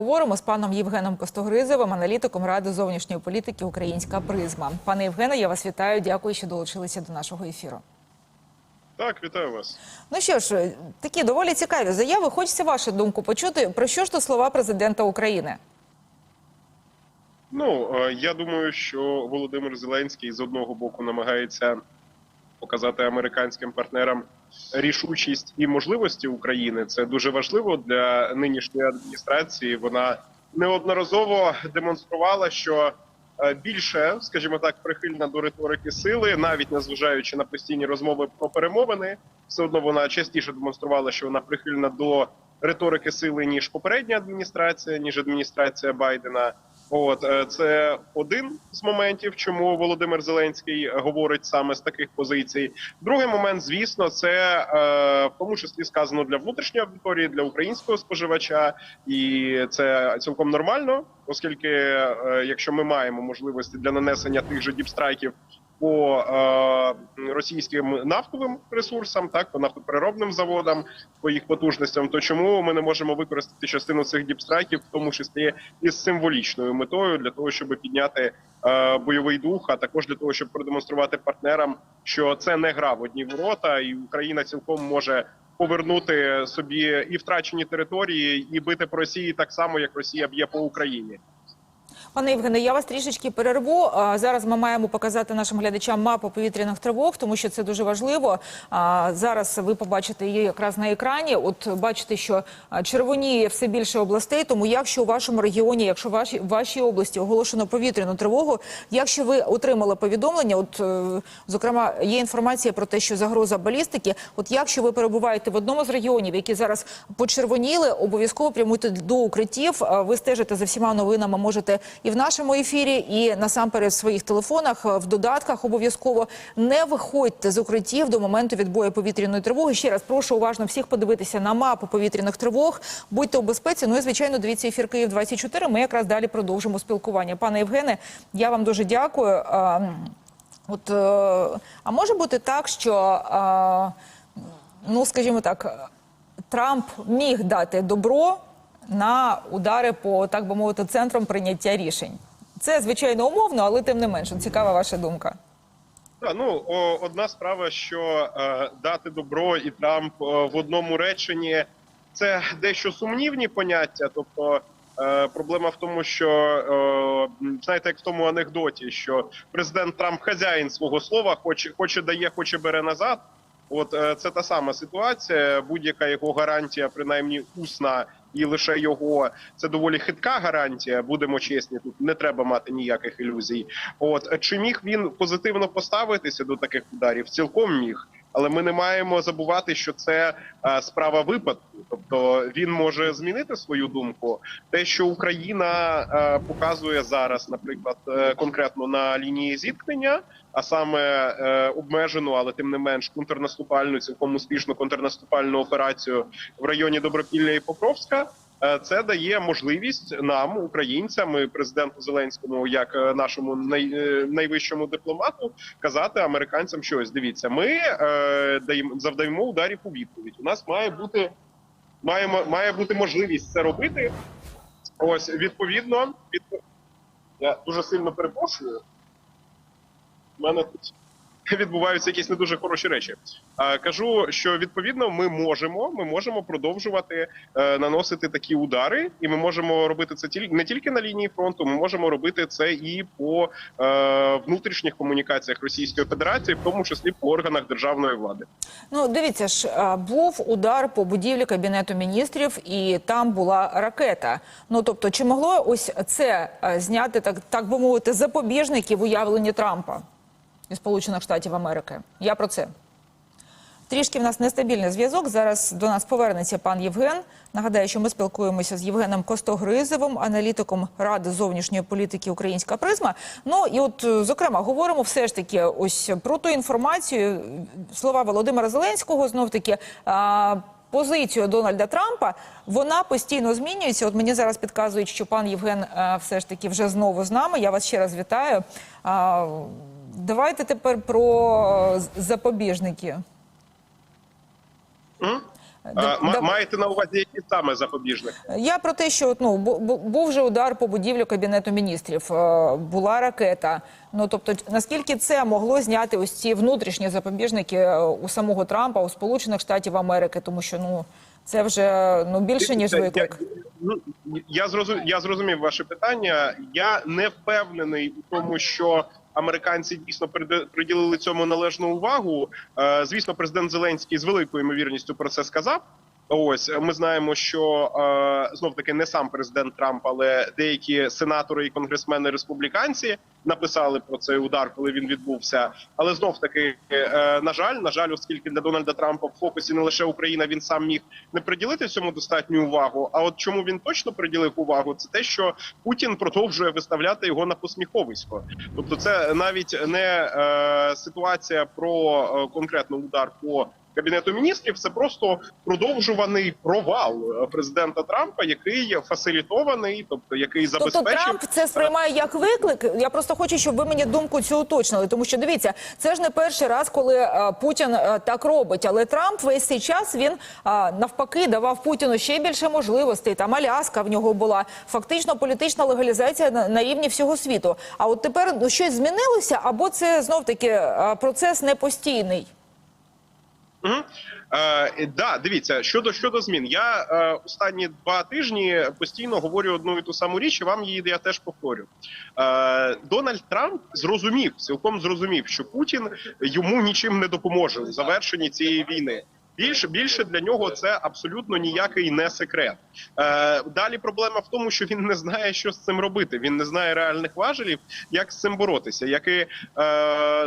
Говоримо з паном Євгеном Костогризовим, аналітиком Ради зовнішньої політики Українська призма. Пане Євгене, я вас вітаю. Дякую, що долучилися до нашого ефіру. Так, вітаю вас. Ну що ж, такі доволі цікаві заяви. Хочеться вашу думку почути. Про що ж то слова президента України? Ну е, я думаю, що Володимир Зеленський з одного боку намагається показати американським партнерам рішучість і можливості України. Це дуже важливо для нинішньої адміністрації. Вона неодноразово демонструвала, що е, більше, скажімо так, прихильна до риторики сили, навіть незважаючи на постійні розмови про перемовини, все одно вона частіше демонструвала, що вона прихильна до риторики сили ніж попередня адміністрація, ніж адміністрація Байдена. От е, це один з моментів, чому Володимир Зеленський говорить саме з таких позицій. Другий момент, звісно, це е, в тому числі сказано для внутрішньої аудиторії, для українського споживача, і це цілком нормально, оскільки е, якщо ми маємо можливості для нанесення тих же діпстрайків по е, російським нафтовим ресурсам, так по нафтопереробним заводам, по їх потужностям, то чому ми не можемо використати частину цих діпстрайків, в тому числі із символічною метою, для того, щоб підняти е, бойовий дух, а також для того, щоб продемонструвати партнерам, що це не гра в одні ворота, і Україна цілком може. Повернути собі і втрачені території, і бити по Росії так само, як Росія б'є по Україні. Пане Євгене, я вас трішечки перерву. Зараз ми маємо показати нашим глядачам мапу повітряних тривог, тому що це дуже важливо. Зараз ви побачите її якраз на екрані. От бачите, що червоніє все більше областей. Тому якщо у вашому регіоні, якщо в вашій області оголошено повітряну тривогу, якщо ви отримали повідомлення, от е, зокрема є інформація про те, що загроза балістики. От якщо ви перебуваєте в одному з регіонів, які зараз почервоніли, обов'язково прямуйте до укриттів. Ви стежите за всіма новинами, можете і в нашому ефірі, і насамперед в своїх телефонах, в додатках обов'язково не виходьте з укриттів до моменту відбою повітряної тривоги. Ще раз прошу уважно всіх подивитися на мапу повітряних тривог. Будьте у безпеці. Ну і звичайно, дивіться ефір Київ 24 Ми якраз далі продовжимо спілкування. Пане Євгене, я вам дуже дякую. От е, а може бути так, що ну скажімо так, Трамп міг дати добро на удари по так би мовити центрам прийняття рішень. Це звичайно умовно, але тим не менше цікава ваша думка. Так, ну о, одна справа, що е, дати добро і Трамп е, в одному реченні це дещо сумнівні поняття. Тобто е, проблема в тому, що е, знаєте, як в тому анекдоті, що президент Трамп хазяїн свого слова, хоче, хоче дає, хоче бере назад. От е, це та сама ситуація. Будь-яка його гарантія, принаймні усна, і лише його це доволі хитка гарантія. Будемо чесні, тут не треба мати ніяких ілюзій. От чи міг він позитивно поставитися до таких ударів? Цілком міг. Але ми не маємо забувати, що це е, справа випадку, тобто він може змінити свою думку. Те, що Україна е, показує зараз, наприклад, е, конкретно на лінії зіткнення, а саме обмежену, але тим не менш контрнаступальну, цілком успішну контрнаступальну операцію в районі Добропілля і Покровська. Е, Це дає можливість нам, українцям, і президенту Зеленському, як е, нашому е, найвищому дипломату, казати американцям, що ось дивіться, ми даємо завдаємо ударів у відповідь. У нас має бути маємо має бути можливість це робити. Ось відповідно, від... я дуже сильно перепрошую. У мене тут відбуваються якісь не дуже хороші речі. Кажу, що відповідно ми можемо, ми можемо продовжувати е, наносити такі удари, і ми можемо робити це тіль- не тільки на лінії фронту, ми можемо робити це і по е, внутрішніх комунікаціях Російської Федерації, в тому числі по органах державної влади. Ну, дивіться ж, був удар по будівлі кабінету міністрів, і там була ракета. Ну тобто, чи могло ось це зняти так, так би мовити, запобіжники в уявленні Трампа і Сполучених Штатів Америки? Я про це. Трішки в нас нестабільний зв'язок. Зараз до нас повернеться пан Євген. Нагадаю, що ми спілкуємося з Євгеном Костогризовим, аналітиком Ради зовнішньої політики Українська призма. Ну і от е, зокрема говоримо все ж таки ось про ту інформацію. Слова Володимира Зеленського знов таки. А, Позицію Дональда Трампа вона постійно змінюється. От мені зараз підказують, що пан Євген все ж таки вже знову з нами. Я вас ще раз вітаю. Давайте тепер про е, запобіжники. М? Е, Да- ма- да- Маєте на увазі які саме запобіжники? Я про те, що ну бу- бу- був же удар по будівлю кабінету міністрів, е, була ракета. Ну тобто, наскільки це могло зняти ось ці внутрішні запобіжники е, у самого Трампа у Сполучених Штатів Америки, тому що ну це вже ну більше ніж виклик. Я, ну, я, зрозумів, я зрозумів ваше питання. Я не впевнений у тому, що американці дійсно приділили цьому належну увагу. Е, звісно, президент Зеленський з великою ймовірністю про це сказав. Ось ми знаємо, що е, знов таки не сам президент Трамп, але деякі сенатори і конгресмени республіканці написали про цей удар, коли він відбувся. Але знов таки, е, на жаль, на жаль, оскільки для Дональда Трампа в фокусі не лише Україна, він сам міг не приділити цьому достатню увагу. А от чому він точно приділив увагу, це те, що Путін продовжує виставляти його на посміховисько. Тобто, це навіть не е, ситуація про е, конкретно удар по. Кабінету міністрів це просто продовжуваний провал е, президента Трампа, який фасилітований, тобто який Тобто Трамп це сприймає як виклик. Я просто хочу, щоб ви мені думку цю уточнили. Тому що дивіться, це ж не перший раз, коли е, Путін е, так робить. Але Трамп весь цей час він е, навпаки давав Путіну ще більше можливостей. Там Аляска в нього була фактично політична легалізація на, рівні всього світу. А от тепер ну, щось змінилося, або це знов таки е, процес не постійний. Угу. Е, да, дивіться щодо щодо змін. Я е, останні два тижні постійно говорю одну і ту саму річ, і вам її я теж повторю. Е, Дональд Трамп зрозумів, цілком зрозумів, що Путін йому нічим не допоможе у завершенні цієї війни. Більше більше для нього це абсолютно ніякий не секрет. Е, далі проблема в тому, що він не знає, що з цим робити. Він не знає реальних важелів, як з цим боротися. Як і е,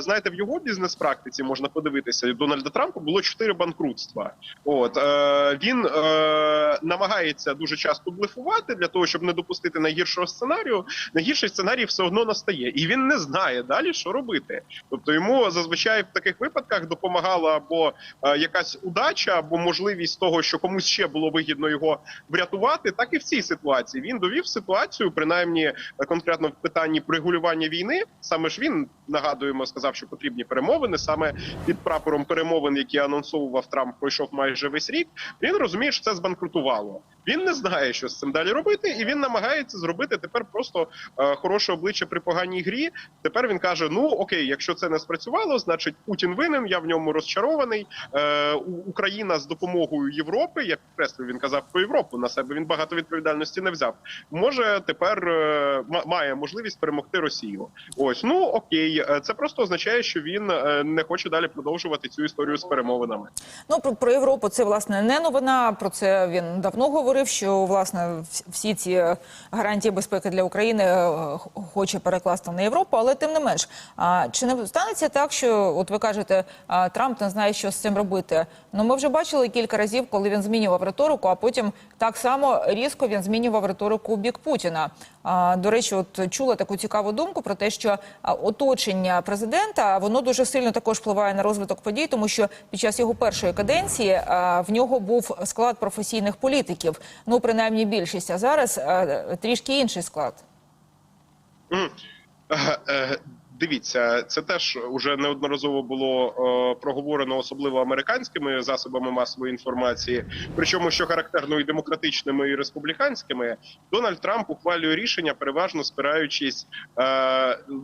знаєте, в його бізнес-практиці можна подивитися. Дональда Трампа було чотири банкрутства. От е, він е, намагається дуже часто блефувати для того, щоб не допустити найгіршого сценарію. Найгірший сценарій все одно настає, і він не знає далі, що робити. Тобто йому зазвичай в таких випадках допомагала або е, якась удача, або можливість того, що комусь ще було вигідно його врятувати, так і в цій ситуації він довів ситуацію, принаймні е, конкретно в питанні регулювання війни. Саме ж він нагадуємо, сказав, що потрібні перемовини. Саме під прапором перемовин, які анонсовував Трамп, пройшов майже весь рік. Він розуміє, що це збанкрутувало. Він не знає, що з цим далі робити, і він намагається зробити тепер просто е, хороше обличчя при поганій грі. Тепер він каже: Ну окей, якщо це не спрацювало, значить Путін винен. Я в ньому розчарований. Е, Україна з допомогою Європи, як креслю він казав про Європу на себе. Він багато відповідальності не взяв. Може тепер е, має можливість перемогти Росію. Ось ну окей, Е, це просто означає, що він е, не хоче далі продовжувати цю історію з перемовинами. Ну про, про Європу це власне не новина. Про це він давно говорив. Що власне всі ці е, гарантії безпеки для України е, хоче перекласти на Європу, але тим не менш, а чи не станеться так, що от ви кажете, Трамп не знає, що з цим робити? Ну ми вже бачили кілька разів, коли він змінював риторику, а потім так само різко він змінював риторику у бік Путіна. До речі, от чула таку цікаву думку про те, що оточення президента воно дуже сильно також впливає на розвиток подій, тому що під час його першої каденції в нього був склад професійних політиків. Ну принаймні більшість. А зараз трішки інший склад. Дивіться, це теж уже неодноразово було е, проговорено, особливо американськими засобами масової інформації. Причому, що характерно і демократичними, і республіканськими, Дональд Трамп ухвалює рішення, переважно спираючись е,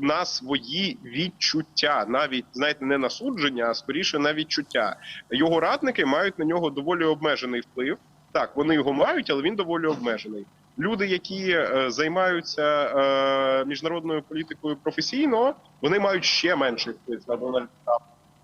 на свої відчуття, навіть знаєте, не на судження, а скоріше на відчуття. Його радники мають на нього доволі обмежений вплив. Так, вони його мають, але він доволі обмежений. Люди, які е, займаються е, міжнародною політикою професійно, вони мають ще менший вплив на Дональд Трамп,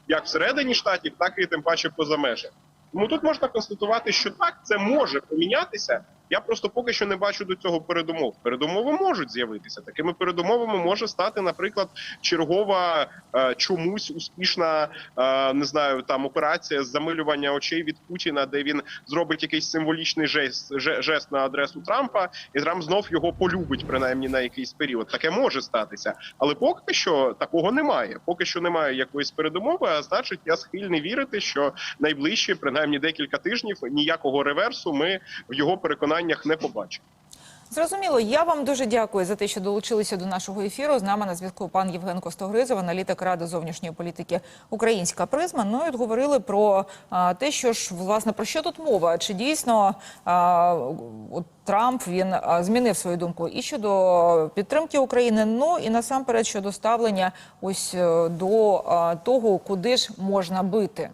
як всередині штатів, так і тим паче поза межами. Тому тут можна констатувати, що так це може помінятися. Я просто поки що не бачу до цього передумов. Передумови можуть з'явитися. Такими передумовами може стати, наприклад, чергова е, чомусь успішна е, не знаю там операція з замилювання очей від Путіна, де він зробить якийсь символічний жест, жест на адресу Трампа, і Трамп знов його полюбить, принаймні на якийсь період. Таке може статися, але поки що такого немає. Поки що немає якоїсь передумови. А значить, я схильний вірити, що найближчі, принаймні декілька тижнів, ніякого реверсу ми в його переконаннях не побачимо. Зрозуміло, я вам дуже дякую за те, що долучилися до нашого ефіру. З нами на зв'язку пан Євген Костогризов, аналітик Ради зовнішньої політики Українська призма. Ну і говорили про а, те, що ж власне про що тут мова? Чи дійсно а, от Трамп він а, змінив свою думку і щодо підтримки України, ну і насамперед щодо ставлення ось е, до а, того, куди ж можна бити.